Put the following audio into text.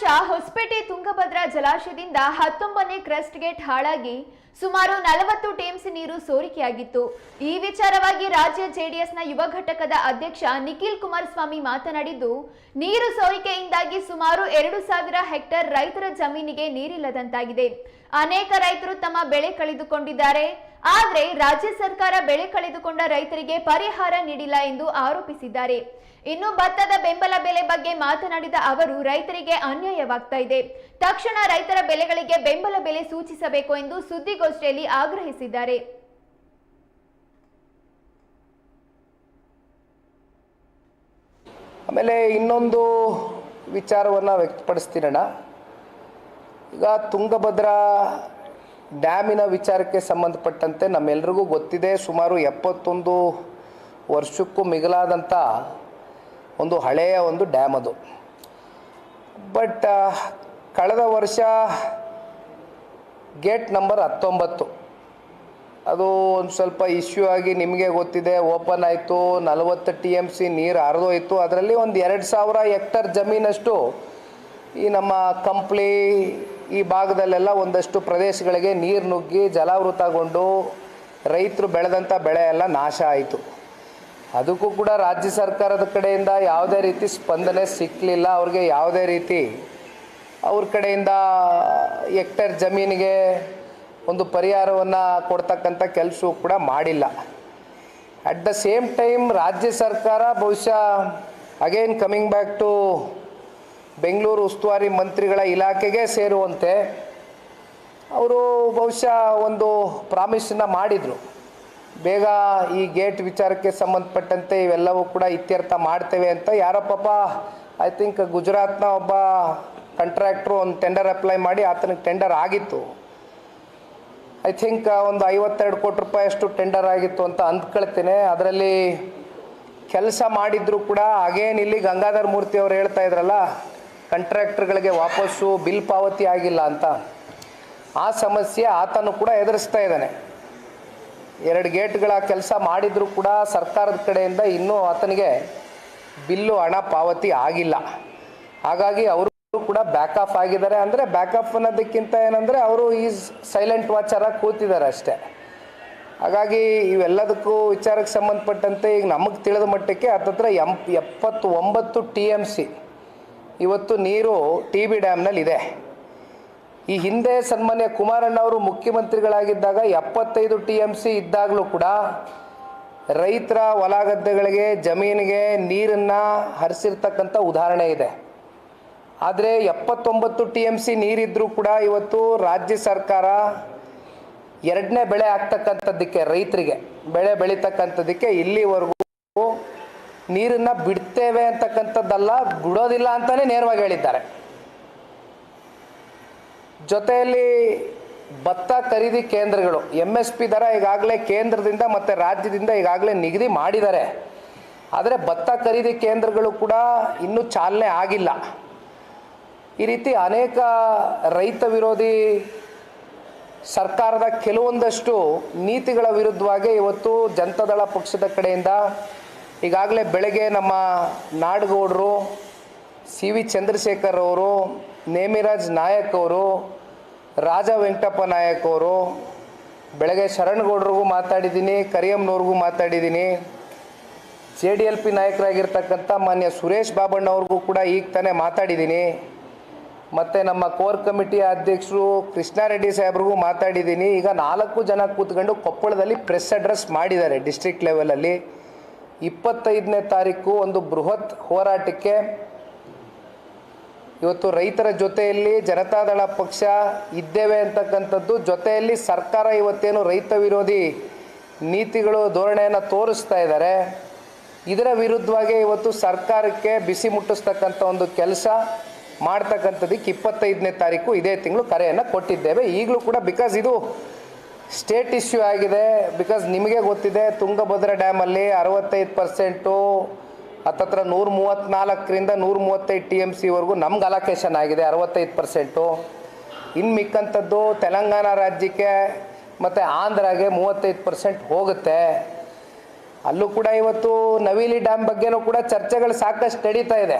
ವರ್ಷ ಹೊಸಪೇಟೆ ತುಂಗಭದ್ರಾ ಜಲಾಶಯದಿಂದ ಹತ್ತೊಂಬನೇ crust gate ಹಾಳಾಗಿ ಸುಮಾರು ನಲವತ್ತು ಟಿಎಂಸಿ ನೀರು ಸೋರಿಕೆಯಾಗಿತ್ತು. ಈ ವಿಚಾರವಾಗಿ ರಾಜ್ಯ ಜೆಡಿಎಸ್ನ ಯುವ ಘಟಕದ ಅಧ್ಯಕ್ಷ ನಿಖಿಲ್ ಕುಮಾರಸ್ವಾಮಿ ಮಾತನಾಡಿದ್ದು, ನೀರು ಸೋರಿಕೆಯಿಂದಾಗಿ ಸುಮಾರು ಎರಡು ಸಾವಿರ ಹೆಕ್ಟೇರ್ ರೈತರ ಜಮೀನಿಗೆ ನೀರಿಲ್ಲದಂತಾಗಿದೆ. ಅನೇಕ ರೈತರು ತಮ್ಮ ಬೆಳೆ ಕಳೆದುಕೊಂಡಿದ್ದಾರೆ. ಆದರೆ ರಾಜ್ಯ ಸರ್ಕಾರ ಬೆಳೆ ಕಳೆದುಕೊಂಡ ರೈತರಿಗೆ ಪರಿಹಾರ ನೀಡಿಲ್ಲ ಎಂದು ಆರೋಪಿಸಿದ್ದಾರೆ. ಇನ್ನು ಭತ್ತದ ಬೆಂಬಲ ಬೆಲೆ ಬಗ್ಗೆ ಮಾತನಾಡಿದ ಅವರು, ರೈತರಿಗೆ ಅನ್ಯಾಯವಾಗ್ತಾ ಇದೆ. ತಕ್ಷಣ ರೈತರ ಬೆಲೆಗಳಿಗೆ ಬೆಂಬಲ ಬೆಲೆ ಸೂಚಿಸಬೇಕು ಎಂದು ಸುದ್ದಿಗೋಷ್ಠಿಯಲ್ಲಿ ಆಗ್ರಹಿಸಿದ್ದಾರೆ. ಆಮೇಲೆ ಇನ್ನೊಂದು ವಿಚಾರವನ್ನು ವ್ಯಕ್ತಪಡಿಸ್ತೀನಣ್ಣ. ಈಗ ತುಂಗಭದ್ರಾ ಡ್ಯಾಮಿನ ವಿಚಾರಕ್ಕೆ ಸಂಬಂಧಪಟ್ಟಂತೆ ನಮ್ಮೆಲ್ರಿಗೂ ಗೊತ್ತಿದೆ, ಸುಮಾರು ಎಪ್ಪತ್ತೊಂದು ವರ್ಷಕ್ಕೂ ಮಿಗಿಲಾದಂಥ ಒಂದು ಹಳೆಯ ಒಂದು ಡ್ಯಾಮ್ ಅದು. ಬಟ್ ಕಳೆದ ವರ್ಷ ಗೇಟ್ ನಂಬರ್ ಹತ್ತೊಂಬತ್ತು. ಅದು ಒಂದು ಸ್ವಲ್ಪ ಇಶ್ಯೂ ಆಗಿ ನಿಮಗೆ ಗೊತ್ತಿದೆ, ಓಪನ್ ಆಯಿತು, ನಲವತ್ತು ಟಿ ಎಂ ಸಿ ನೀರು ಹರಿದೋಯ್ತು. ಅದರಲ್ಲಿ ಒಂದು ಎರಡು ಸಾವಿರ ಹೆಕ್ಟರ್ ಜಮೀನಷ್ಟು ಈ ನಮ್ಮ ಕಂಪ್ಲಿ ಈ ಭಾಗದಲ್ಲೆಲ್ಲ ಒಂದಷ್ಟು ಪ್ರದೇಶಗಳಿಗೆ ನೀರು ನುಗ್ಗಿ ಜಲಾವೃತಗೊಂಡು ರೈತರು ಬೆಳೆದಂಥ ಬೆಳೆ ಎಲ್ಲ ನಾಶ ಆಯಿತು. ಅದಕ್ಕೂ ಕೂಡ ರಾಜ್ಯ ಸರ್ಕಾರದ ಕಡೆಯಿಂದ ಯಾವುದೇ ರೀತಿ ಸ್ಪಂದನೆ ಸಿಕ್ಕಲಿಲ್ಲ ಅವ್ರಿಗೆ ಯಾವುದೇ ರೀತಿ ಅವ್ರ ಕಡೆಯಿಂದ ಎಕ್ಟರ್ ಜಮೀನಿಗೆ ಒಂದು ಪರಿಹಾರವನ್ನು ಕೊಡ್ತಕ್ಕಂಥ ಕೆಲಸವೂ ಕೂಡ ಮಾಡಿಲ್ಲ. ಅಟ್ ದ ಸೇಮ್ ಟೈಮ್ ರಾಜ್ಯ ಸರ್ಕಾರ ಬಹುಶಃ again coming back to Bengaluru ಉಸ್ತುವಾರಿ ಮಂತ್ರಿಗಳ ಇಲಾಖೆಗೆ ಸೇರುವಂತೆ ಅವರು ಬಹುಶಃ ಒಂದು ಪ್ರಾಮಿಸನ್ನು ಮಾಡಿದರು. ಬೇಗ ಈ ಗೇಟ್ ವಿಚಾರಕ್ಕೆ ಸಂಬಂಧಪಟ್ಟಂತೆ ಇವೆಲ್ಲವೂ ಕೂಡ ಇತ್ಯರ್ಥ ಮಾಡ್ತೇವೆ ಅಂತ. ಯಾರೋ ಪಾಪ ಐ ಥಿಂಕ್ ಗುಜರಾತ್ನ ಒಬ್ಬ ಕಾಂಟ್ರಾಕ್ಟ್ರು ಒಂದು ಟೆಂಡರ್ ಅಪ್ಲೈ ಮಾಡಿ ಆತನಿಗೆ ಟೆಂಡರ್ ಆಗಿತ್ತು. ಐ ಥಿಂಕ್ ಒಂದು ಐವತ್ತೆರಡು ಕೋಟಿ ರೂಪಾಯಿಯಷ್ಟು ಟೆಂಡರ್ ಆಗಿತ್ತು ಅಂತ ಅಂದ್ಕೊಳ್ತೇನೆ. ಅದರಲ್ಲಿ ಕೆಲಸ ಮಾಡಿದ್ರು ಕೂಡ. ಅಗೇನ್ ಇಲ್ಲಿ ಗಂಗಾಧರ್ ಮೂರ್ತಿ ಅವರು ಹೇಳ್ತಾ ಇದ್ರಲ್ಲ ಕಾಂಟ್ರಾಕ್ಟರ್ಗಳಿಗೆ ವಾಪಸ್ಸು ಬಿಲ್ ಪಾವತಿ ಆಗಿಲ್ಲ ಅಂತ. ಆ ಸಮಸ್ಯೆ ಆತನು ಕೂಡ ಎದುರಿಸ್ತಾ ಇದ್ದಾನೆ. ಎರಡು ಗೇಟ್ಗಳ ಕೆಲಸ ಮಾಡಿದರೂ ಕೂಡ ಸರ್ಕಾರದ ಕಡೆಯಿಂದ ಇನ್ನೂ ಆತನಿಗೆ ಬಿಲ್ಲು ಹಣ ಪಾವತಿ ಆಗಿಲ್ಲ. ಹಾಗಾಗಿ ಅವರು ಕೂಡ ಬ್ಯಾಕಪ್ ಆಗಿದ್ದಾರೆ. ಅಂದರೆ ಬ್ಯಾಕಪ್ ಅನ್ನೋದಕ್ಕಿಂತ ಏನಂದರೆ ಅವರು ಈ ಸೈಲೆಂಟ್ ವಾಚರಾಗಿ ಕೂತಿದ್ದಾರೆ ಅಷ್ಟೇ. ಹಾಗಾಗಿ ಇವೆಲ್ಲದಕ್ಕೂ ವಿಚಾರಕ್ಕೆ ಸಂಬಂಧಪಟ್ಟಂತೆ ಈಗ ನಮಗೆ ತಿಳಿದ ಮಟ್ಟಕ್ಕೆ ಹತ್ತತ್ರ ಎಂ ಎಪ್ಪತ್ತು ಒಂಬತ್ತು ಟಿ ಎಂ ಸಿ ಇವತ್ತು ನೀರು ಟಿ ಬಿ ಡ್ಯಾಮ್ನಲ್ಲಿ ಇದೆ ಈ ಹಿಂದೆ ಸನ್ಮಾನ್ಯ ಕುಮಾರಣ್ಣ ಅವರು ಮುಖ್ಯಮಂತ್ರಿಗಳಾಗಿದ್ದಾಗ ಎಪ್ಪತ್ತೈದು ಟಿ ಎಂ ಸಿ ಇದ್ದಾಗಲೂ ಕೂಡ ರೈತರ ಹೊಲ ಗದ್ದೆಗಳಿಗೆ ಜಮೀನಿಗೆ ನೀರನ್ನು ಹರಿಸಿರ್ತಕ್ಕಂಥ ಉದಾಹರಣೆ ಇದೆ. ಆದರೆ ಎಪ್ಪತ್ತೊಂಬತ್ತು ಟಿ ಎಂ ಸಿ ನೀರಿದ್ದರೂ ಕೂಡ ಇವತ್ತು ರಾಜ್ಯ ಸರ್ಕಾರ ಎರಡನೇ ಬೆಳೆ ಆಗ್ತಕ್ಕಂಥದ್ದಕ್ಕೆ, ರೈತರಿಗೆ ಬೆಳೆ ಬೆಳೀತಕ್ಕಂಥದ್ದಕ್ಕೆ ಇಲ್ಲಿವರೆಗೂ ನೀರನ್ನು ಬಿಡ್ತೇವೆ ಅಂತಕ್ಕಂಥದ್ದಲ್ಲ, ಬಿಡೋದಿಲ್ಲ ಅಂತಲೇ ನೇರವಾಗಿ ಹೇಳಿದ್ದಾರೆ. ಜೊತೆಯಲ್ಲಿ ಭತ್ತ ಖರೀದಿ ಕೇಂದ್ರಗಳು ಎಂ ಎಸ್ ಪಿ ದರ ಈಗಾಗಲೇ ಕೇಂದ್ರದಿಂದ ಮತ್ತು ರಾಜ್ಯದಿಂದ ಈಗಾಗಲೇ ನಿಗದಿ ಮಾಡಿದ್ದಾರೆ. ಆದರೆ ಭತ್ತ ಖರೀದಿ ಕೇಂದ್ರಗಳು ಕೂಡ ಇನ್ನೂ ಚಾಲನೆ ಆಗಿಲ್ಲ. ಈ ರೀತಿ ಅನೇಕ ರೈತ ವಿರೋಧಿ ಸರ್ಕಾರದ ಕೆಲವೊಂದಷ್ಟು ನೀತಿಗಳ ವಿರುದ್ಧವಾಗಿ ಇವತ್ತು ಜನತಾದಳ ಪಕ್ಷದ ಕಡೆಯಿಂದ ಈಗಾಗಲೇ ಬೆಳಗ್ಗೆ ನಮ್ಮ ನಾಡಗೌಡರು ಸಿ ವಿ ಚಂದ್ರಶೇಖರ್ ಅವರು, ನೇಮಿರಾಜ್ ನಾಯಕ್ ಅವರು, ರಾಜ ವೆಂಕಟಪ್ಪ ನಾಯಕ್ ಅವರು, ಬೆಳಗ್ಗೆ ಶರಣಗೌಡ್ರಿಗೂ ಮಾತಾಡಿದ್ದೀನಿ, ಕರಿಯಮ್ಮನವ್ರಿಗೂ ಮಾತಾಡಿದ್ದೀನಿ. ಜೆ ಡಿ ಎಲ್ ಪಿ ನಾಯಕರಾಗಿರ್ತಕ್ಕಂಥ ಮಾನ್ಯ ಸುರೇಶ್ ಬಾಬಣ್ಣವ್ರಿಗೂ ಕೂಡ ಈಗ ತಾನೇ ಮಾತಾಡಿದ್ದೀನಿ. ಮತ್ತು ನಮ್ಮ ಕೋರ್ ಕಮಿಟಿ ಅಧ್ಯಕ್ಷರು ಕೃಷ್ಣಾರೆಡ್ಡಿ ಸಾಹೇಬ್ರಿಗೂ ಮಾತಾಡಿದ್ದೀನಿ. ಈಗ ನಾಲ್ಕು ಜನ ಕೂತ್ಕೊಂಡು ಕೊಪ್ಪಳದಲ್ಲಿ ಪ್ರೆಸ್ ಅಡ್ರೆಸ್ ಮಾಡಿದ್ದಾರೆ ಡಿಸ್ಟ್ರಿಕ್ಟ್ ಲೆವೆಲಲ್ಲಿ. ಇಪ್ಪತ್ತೈದನೇ ತಾರೀಕು ಒಂದು ಬೃಹತ್ ಹೋರಾಟಕ್ಕೆ ಇವತ್ತು ರೈತರ ಜೊತೆಯಲ್ಲಿ ಜನತಾದಳ ಪಕ್ಷ ಇದ್ದೇವೆ ಅಂತಕ್ಕಂಥದ್ದು. ಜೊತೆಯಲ್ಲಿ ಸರ್ಕಾರ ಇವತ್ತೇನು ರೈತ ವಿರೋಧಿ ನೀತಿಗಳು, ಧೋರಣೆಯನ್ನು ತೋರಿಸ್ತಾ ಇದ್ದಾರೆ. ಇದರ ವಿರುದ್ಧವಾಗಿ ಇವತ್ತು ಸರ್ಕಾರಕ್ಕೆ ಬಿಸಿ ಮುಟ್ಟಿಸ್ತಕ್ಕಂಥ ಒಂದು ಕೆಲಸ ಮಾಡ್ತಕ್ಕಂಥದ್ದಕ್ಕೆ ಇಪ್ಪತ್ತೈದನೇ ತಾರೀಕು ಇದೇ ತಿಂಗಳು ಕರೆಯನ್ನು ಕೊಟ್ಟಿದ್ದೇವೆ. ಈಗಲೂ ಕೂಡ ಬಿಕಾಸ್ ಇದು ಸ್ಟೇಟ್ ಇಶ್ಯೂ ಆಗಿದೆ ಬಿಕಾಸ್ ನಿಮಗೆ ಗೊತ್ತಿದೆ ತುಂಗಭದ್ರಾ ಡ್ಯಾಮಲ್ಲಿ ಅರವತ್ತೈದು ಪರ್ಸೆಂಟು ಹತ್ತತ್ರ ನೂರ ಮೂವತ್ತ್ನಾಲ್ಕರಿಂದ ನೂರ ಮೂವತ್ತೈದು ಟಿ ಎಂ ಸಿವರೆಗೂ ನಮ್ಗೆ ಅಲೋಕೇಶನ್ ಆಗಿದೆ ಅರವತ್ತೈದು ಪರ್ಸೆಂಟು ಇನ್ನು ಮಿಕ್ಕಂಥದ್ದು ತೆಲಂಗಾಣ ರಾಜ್ಯಕ್ಕೆ ಮತ್ತು ಆಂಧ್ರಾಗೆ ಮೂವತ್ತೈದು ಪರ್ಸೆಂಟ್ ಹೋಗುತ್ತೆ. ಅಲ್ಲೂ ಕೂಡ ಇವತ್ತು ನವಿಲಿ ಡ್ಯಾಮ್ ಬಗ್ಗೆನೂ ಕೂಡ ಚರ್ಚೆಗಳು ಸಾಕಷ್ಟು ನಡೀತಾ ಇದೆ.